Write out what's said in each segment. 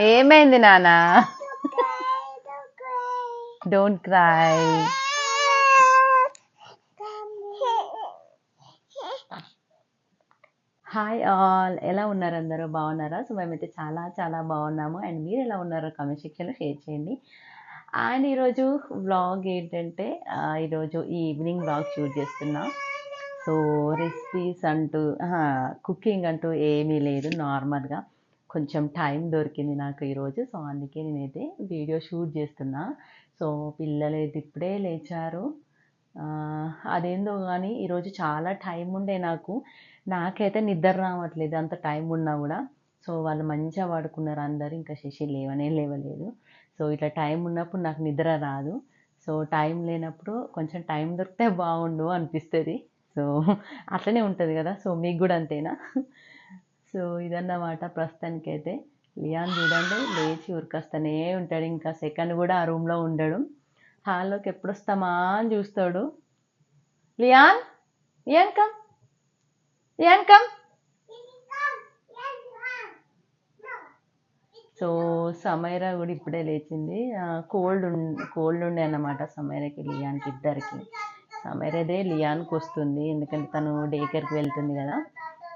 ఏమైంది నానా don't cry hi all ఎలా ఉన్నారు అందరూ? బాగున్నారా? సో మేమైతే చాలా చాలా బాగున్నాము. అండ్ మీరు ఎలా ఉన్నారో కమెంట్ సెక్షన్లో షేర్ చేయండి. అండ్ ఈరోజు వ్లాగ్ ఏంటంటే ఈరోజు ఈ ఈవినింగ్ వ్లాగ్ షూట్ చేస్తున్నా. సో రెసిపీస్ అంటూ కుకింగ్ అంటూ ఏమీ లేదు నార్మల్గా కొంచెం టైం దొరికింది నాకు ఈరోజు. సో అందుకే నేనైతే వీడియో షూట్ చేస్తున్నా. సో పిల్లలు అయితే ఇప్పుడే లేచారు. అదేందో కానీ ఈరోజు చాలా టైం ఉండే నాకు. నాకైతే నిద్ర రావట్లేదు అంత టైం ఉన్నా కూడా. సో వాళ్ళు మంచిగా పడుకున్నారు అందరు. ఇంకా శశి లేవనే లేవలేదు. సో ఇట్లా టైం ఉన్నప్పుడు నాకు నిద్ర రాదు. సో టైం లేనప్పుడు కొంచెం టైం దొరికితే బాగుండు అనిపిస్తుంది. సో అట్లనే ఉంటుంది కదా. సో మీకు కూడా అంతేనా? సో ఇదన్నమాట ప్రస్తుతానికైతే. లియాన్ చూడండి లేచి ఉరికొస్తూనే ఉంటాడు. ఇంకా సెకండ్ కూడా ఆ రూమ్లో ఉండడు. హాల్లోకి ఎప్పుడు వస్తామా అని చూస్తాడు. Leon? Leon come. Leon come. So Samaira కూడా ఇప్పుడే లేచింది. కోల్డ్ కోల్డ్ ఉండే అన్నమాట సమైరాకి లియాన్కి ఇద్దరికి. సమైరాదే లియాన్కి వస్తుంది ఎందుకంటే తను డే కేర్కి వెళ్తుంది కదా.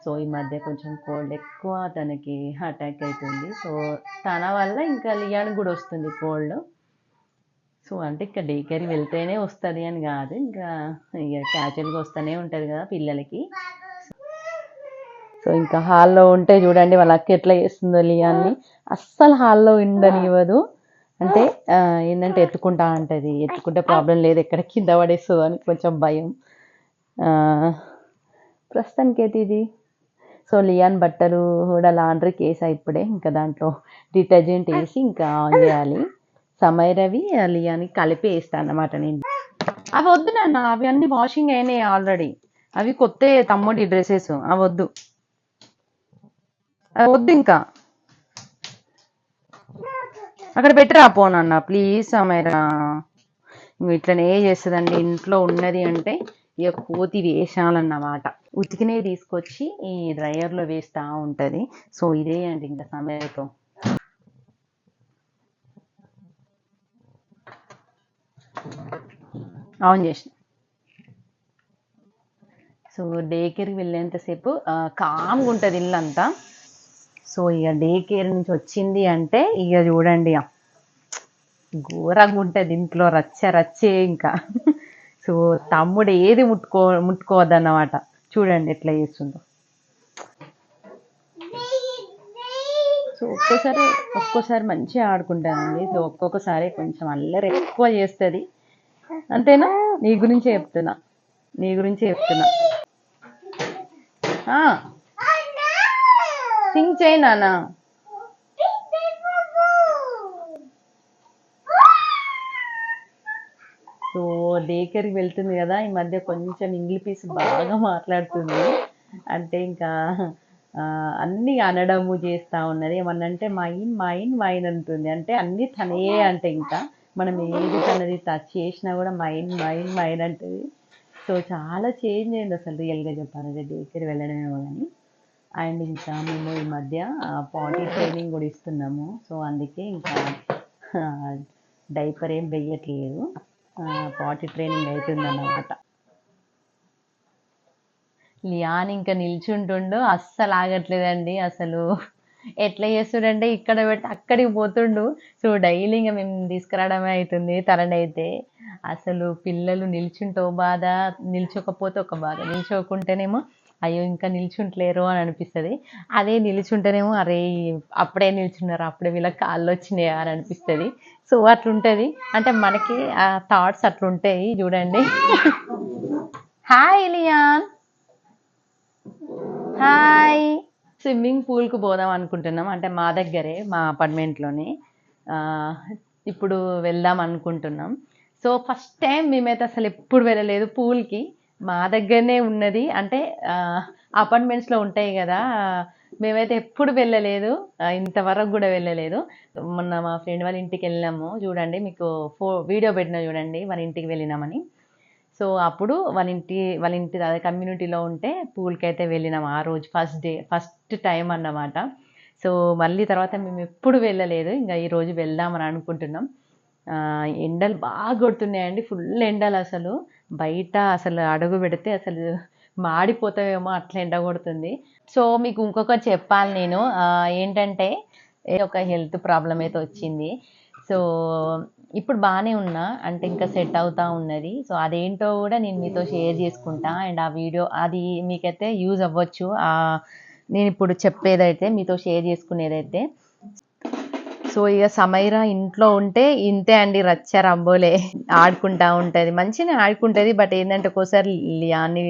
సో ఈ మధ్య కొంచెం కోల్డ్ ఎక్కువ తనకి అటాక్ అవుతుంది సో తన వల్ల ఇంకా లియాన్కి కూడా వస్తుంది కోల్డ్. సో అంటే ఇంకా డే కేర్కి వెళ్తేనే వస్తుంది అని కాదు. ఇంకా ఇక క్యాజువల్గా వస్తూనే ఉంటుంది కదా పిల్లలకి. సో ఇంకా హాల్లో ఉంటే చూడండి వాళ్ళ అక్క ఎట్లా చేస్తుందో లియాన్ని. అస్సలు హాల్లో ఉండనివ్వదు. అంటే ఏంటంటే ఎత్తుకుంటా ఉంటుంది. ఎత్తుకుంటే ప్రాబ్లం లేదు. ఎక్కడ కింద పడేస్తుందో అని కొంచెం భయం. ప్రస్తుతానికి అయితే ఇది. సో లియాన్ బట్టలు కూడా లాండ్రీకి వేసా ఇప్పుడే ఇంకా దాంట్లో డిటర్జెంట్ వేసి ఇంకా ఆన్ చేయాలి. సమయరవి లియాని కలిపి వేస్తాను అన్నమాట నేను. అవి వద్దు నాన్న అవి అన్ని వాషింగ్ అయినాయి ఆల్రెడీ. అవి కొత్త తమ్ముడి డ్రెస్సెస్ అవి వద్దు. అవి వద్దు ఇంకా. అక్కడ పెట్టరా పోనన్న ప్లీజ్ సమయరా ఇంక ఇట్లనే చేస్తుందండి ఇంట్లో ఉన్నది అంటే ఇక కోతి వేషాలన్నమాట. ఉతికినే తీసుకొచ్చి ఈ డ్రయర్లో వేస్తూ ఉంటుంది. సో ఇదే అండి ఇంకా సమయతో. ఆన్ చేసిన. సో డే కేర్కి వెళ్ళేంతసేపు కామ్గా ఉంటుంది ఇల్లంతా. సో ఇక డే కేర్ నుంచి వచ్చింది అంటే ఇక చూడండి ఇక ఘోరంగా ఉంటుంది ఇంట్లో రచ్చ రచ్చే ఇంకా. సో తమ్ముడు ఏది ముట్టుకో ముట్టుకోవద్దన్నమాట. చూడండి ఎట్లా చేస్తుందో. సో ఒక్కోసారి ఒక్కోసారి మంచిగా ఆడుకుంటానండి. సో ఒక్కొక్కసారి కొంచెం అల్లరి ఎక్కువ చేస్తుంది. అంతేనా? నీ గురించే చెప్తున్నా. నీ గురించే చెప్తున్నా. సింగ్ చేయి నానా సో వెళ్తుంది కదా ఈ మధ్య కొంచెం ఇంగ్లీష్ పీస్ బాగా మాట్లాడుతుంది. అంటే ఇంకా అన్నీ అన్ని అనడము చేస్తూ ఉన్నది. ఏమన్నంటే మైన్ మైన్ మైన్ అంటుంది. అంటే అన్ని తనే అంటే ఇంకా మనం ఏది తనది టచ్ చేసినా కూడా మైన్ మైన్ మైన్ అంటుంది. సో చాలా చేంజ్ అయింది అసలు రియల్గా చెప్పాలంటే డే కేర్ వెళ్ళడమేమో కానీ. అండ్ ఇంకా మేము ఈ మధ్య పాటీ ట్రైనింగ్ కూడా ఇస్తున్నాము. సో అందుకే ఇంకా డైపర్ ఏం వెయ్యట్లేదు. పాటి ట్రైనింగ్ అవుతుందన్నమాట లియాన్ ఇంకా నిల్చుంటుండు అస్సలు ఆగట్లేదండి అసలు. ఎట్లా చేస్తుడంటే ఇక్కడ పెట్టి అక్కడికి పోతుండు. సో డైలీ ఇంకా మేము తీసుకురావడమే అవుతుంది తననైతే. అసలు పిల్లలు నిల్చుంటే బాధ నిల్చోకపోతే ఒక బాధ. నిల్చోకుంటేనేమో అయ్యో ఇంకా నిల్చుంటలేరు అని అనిపిస్తుంది. అదే నిల్చుంటేనేమో అరే అప్పుడే నిల్చున్నారు అప్పుడే వీళ్ళకి కాళ్ళు వచ్చినాయా అని అనిపిస్తుంది. సో అట్లుంటుంది. అంటే మనకి ఆ థాట్స్ అట్లుంటాయి చూడండి. హాయ్ లియాన్ హాయ్ స్విమ్మింగ్ పూల్కి పోదాం అనుకుంటున్నాం. అంటే మా దగ్గరే మా అపార్ట్మెంట్లోనే ఇప్పుడు వెళ్దాం అనుకుంటున్నాం. సో ఫస్ట్ టైం మేమైతే అసలు ఎప్పుడు వెళ్ళలేదు పూల్కి మా దగ్గరనే ఉన్నది. అంటే అపార్ట్మెంట్స్లో ఉంటాయి కదా. మేమైతే ఎప్పుడు వెళ్ళలేదు. ఇంతవరకు కూడా వెళ్ళలేదు. మొన్న మా ఫ్రెండ్ వాళ్ళ ఇంటికి వెళ్ళినాము. చూడండి మీకు ఫో వీడియో పెట్టిన చూడండి వాళ్ళ ఇంటికి వెళ్ళినామని. సో అప్పుడు వాళ్ళ ఇంటి వాళ్ళ ఇంటి అదే కమ్యూనిటీలో ఉంటే పూల్కి అయితే వెళ్ళినాం ఆ రోజు. ఫస్ట్ డే ఫస్ట్ టైం అన్నమాట. సో మళ్ళీ తర్వాత మేము ఎప్పుడు వెళ్ళలేదు. ఇంకా ఈరోజు వెళ్దామని అనుకుంటున్నాం. ఎండలు బాగా కొడుతున్నాయండి. ఫుల్ ఎండలు అసలు. బయట అసలు అడుగు పెడితే అసలు మాడిపోతావేమో అట్లా ఎండ కొడుతుంది సో మీకు ఇంకొకటి చెప్పాలి నేను. ఏంటంటే ఒక హెల్త్ ప్రాబ్లం అయితే వచ్చింది. సో ఇప్పుడు బాగానే ఉన్నా అంటే ఇంకా సెట్ అవుతా ఉన్నది. సో అదేంటో కూడా నేను మీతో షేర్ చేసుకుంటా. అండ్ ఆ వీడియో అది మీకైతే యూజ్ అవ్వచ్చు. నేను ఇప్పుడు చెప్పేదైతే మీతో షేర్ చేసుకునేదైతే. సో ఇక సమైరా ఇంట్లో ఉంటే ఇంతే అండి రచ్చ రంబోలే. ఆడుకుంటా ఉంటుంది. మంచిగా ఆడుకుంటుంది బట్ ఏంటంటే ఒక్కోసారి అన్ని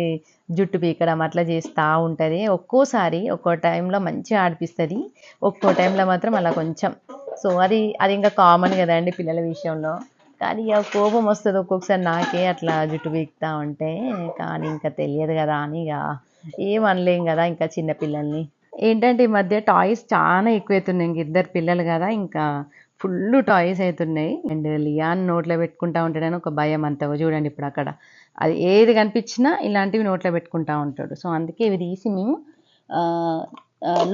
జుట్టు పీకడం అట్లా చేస్తూ ఉంటుంది. ఒక్కోసారి ఒక్కో టైంలో మంచిగా ఆడిపిస్తుంది ఒక్కో టైంలో మాత్రం అలా కొంచెం. సో అది అది ఇంకా కామన్ కదండి పిల్లల విషయంలో. కానీ ఇక కోపం వస్తుంది ఒక్కొక్కసారి నాకే అట్లా జుట్టు పీకుతా ఉంటే కానీ ఇంకా తెలియదు కదా అని ఇక ఏం కదా ఇంకా చిన్నపిల్లల్ని ఏంటంటే ఈ మధ్య టాయ్స్ చాలా ఎక్కువైతున్నాయి. ఇంక ఇద్దరు పిల్లలు కదా ఇంకా ఫుల్ టాయ్స్ అవుతున్నాయి అండ్ లియాన్ నోట్లో పెట్టుకుంటా ఉంటాడని ఒక భయం అంతా. చూడండి ఇప్పుడు అక్కడ. అది ఏది కనిపించినా ఇలాంటివి నోట్లో పెట్టుకుంటా ఉంటాడు. సో అందుకే ఇవి తీసి మేము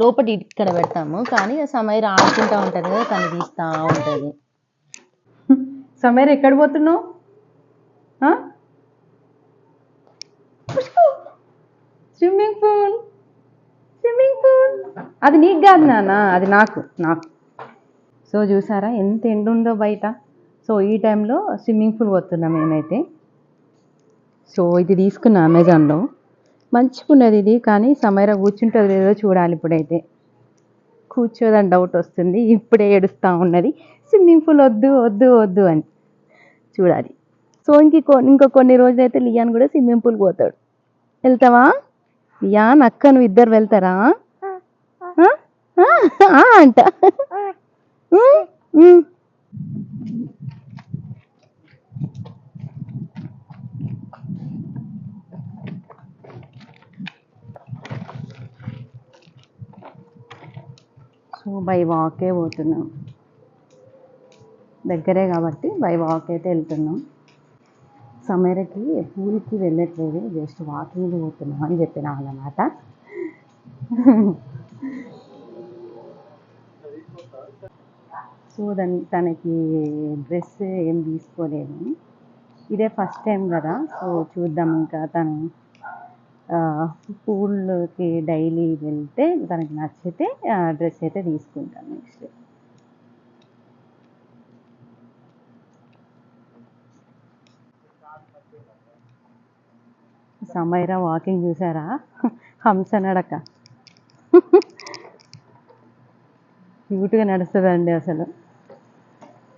లోపటి ఇక్కడ పెడతాము. కానీ సమైర ఆడుకుంటా ఉంటుంది కదా తను తీస్తూ ఉంటుంది. సమైర ఎక్కడ పోతున్నావు? Swimming pool! స్విమ్మింగ్ పూల్ అది నీకు కాదు నాన్న అది నాకు నాకు. సో చూసారా ఎంత ఎండుందో బయట. సో ఈ టైంలో స్విమ్మింగ్ పూల్ పోతున్నాం మేమైతే. సో ఇది తీసుకున్నా అమెజాన్లో. మంచిగా ఉన్నది ఇది కానీ సమయరా కూర్చుంటుంది లేదో చూడాలి ఇప్పుడైతే. కూర్చోదని డౌట్ వస్తుంది ఇప్పుడే ఏడుస్తూ ఉన్నది. స్విమ్మింగ్ పూల్ వద్దు వద్దు వద్దు అని చూడాలి. సో ఇంక ఇంకో కొన్ని రోజులైతే లియాన్ కూడా స్విమ్మింగ్ పూల్ పోతాడు. వెళ్తావా? లియాన్ అక్క నువ్వు ఇద్దరు వెళ్తారా? అంట. సో బై వాకే పోతున్నాం. దగ్గరే కాబట్టి బై వాక్ అయితే వెళ్తున్నాం. సమయకి పూలకి వెళ్ళట్లేదు జస్ట్ వాకింగ్ పోతున్నాం అని చెప్పిన అన్నమాట. సో దాని తనకి డ్రెస్ ఏం తీసుకోలేదు. ఇదే ఫస్ట్ టైం కదా సో చూద్దాం ఇంకా తను పూల్కి డైలీ వెళ్తే తనకి నచ్చితే డ్రెస్ అయితే తీసుకుంటాను నెక్స్ట్. సమైరా వాకింగ్ చూసారా? హంస నడక. క్యూట్గా నడుస్తుందండి అసలు.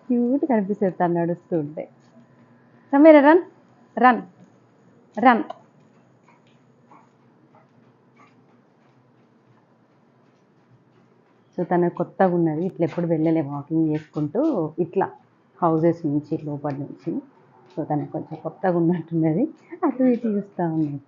క్యూట్ కనిపిస్తుంది తను నడుస్తూ ఉంటే Sameera run. Run. Run. So తను కొత్తగా ఉన్నది. ఇట్లా ఎప్పుడు వెళ్ళలే వాకింగ్ చేసుకుంటూ ఇట్లా హౌజెస్ నుంచి లోపల నుంచి. సో కొంచెం కొత్తగా ఉన్నట్టున్నది అటు ఇటు చూస్తూ ఉన్నది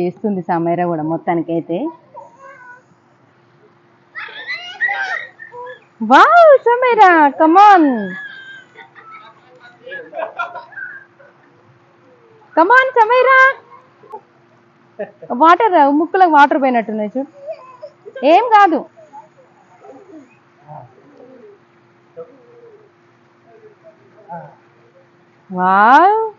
చేస్తుంది సమీర కూడా మొత్తానికైతే. Wow Sameera come on come on Sameera. Water ముక్కులకు water పోయినట్టున్నాయి చూడు. ఏం కాదు. వావ్.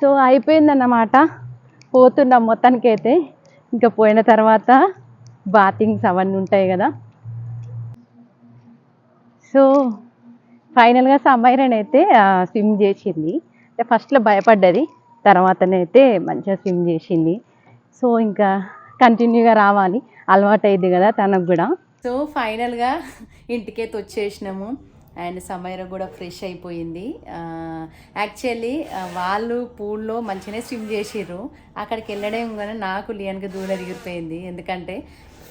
సో అయిపోయిందన్నమాట. పోతున్నాం మొత్తానికైతే. ఇంకా పోయిన తర్వాత బాతింగ్స్ అవన్నీ ఉంటాయి కదా. సో ఫైనల్గా సమ్మైరన్ అయితే స్విమ్ చేసింది. అంటే ఫస్ట్లో భయపడ్డది తర్వాతనైతే మంచిగా స్విమ్ చేసింది. సో ఇంకా కంటిన్యూగా రావాలి. అలవాటు అయింది కదా తనకు కూడా. సో ఫైనల్గా ఇంటికైతే వచ్చేసినాము. అండ్ సమైర కూడా ఫ్రెష్ అయిపోయింది. యాక్చువల్లీ వాళ్ళు పూల్లో మంచిగానే స్విమ్ చేసిర్రు. అక్కడికి వెళ్ళడం కానీ నాకు లియాన్కి దూరం ఎగిరిపోయింది ఎందుకంటే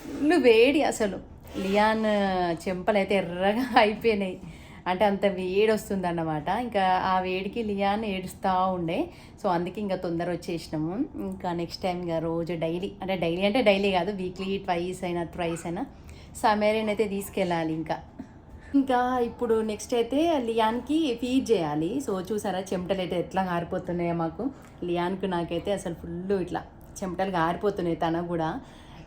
ఫుల్ వేడి అసలు. లియాన్ చెంపలు అయితే ఎర్రగా అయిపోయినాయి. అంటే అంత వేడి వస్తుంది అన్నమాట ఇంకా ఆ వేడికి లియాన్ ఏడుస్తూ ఉండే. సో అందుకే ఇంకా తొందర వచ్చేసినాము. ఇంకా నెక్స్ట్ టైం ఇంకా రోజు డైలీ అంటే డైలీ అంటే డైలీ కాదు వీక్లీ ట్వైస్ అయినా ట్వైస్ అయినా సమేరియన్ అయితే తీసుకెళ్ళాలి ఇంకా. ఇంకా ఇప్పుడు నెక్స్ట్ అయితే లియాన్కి ఫీడ్ చేయాలి. సో చూసారా చెమటలు అయితే ఎట్లా గారిపోతున్నాయో మాకు. లియాన్కి నాకైతే అసలు ఫుల్ ఇట్లా చెమటలు గారిపోతున్నాయి తన కూడా.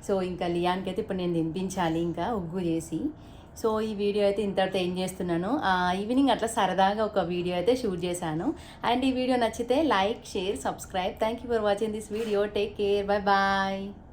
సో ఇంకా లియాన్కి అయితే ఇప్పుడు నేను తినిపించాలి ఇంకా ఉగ్గు చేసి. సో ఈ వీడియో అయితే ఇంతటితో ఏం చేస్తున్నాను. ఆ, ఈవినింగ్ అట్లా సరదాగా ఒక వీడియో అయితే షూట్ చేశాను. అండ్ ఈ వీడియో నచ్చితే like share subscribe. Thank you for watching this video take care bye bye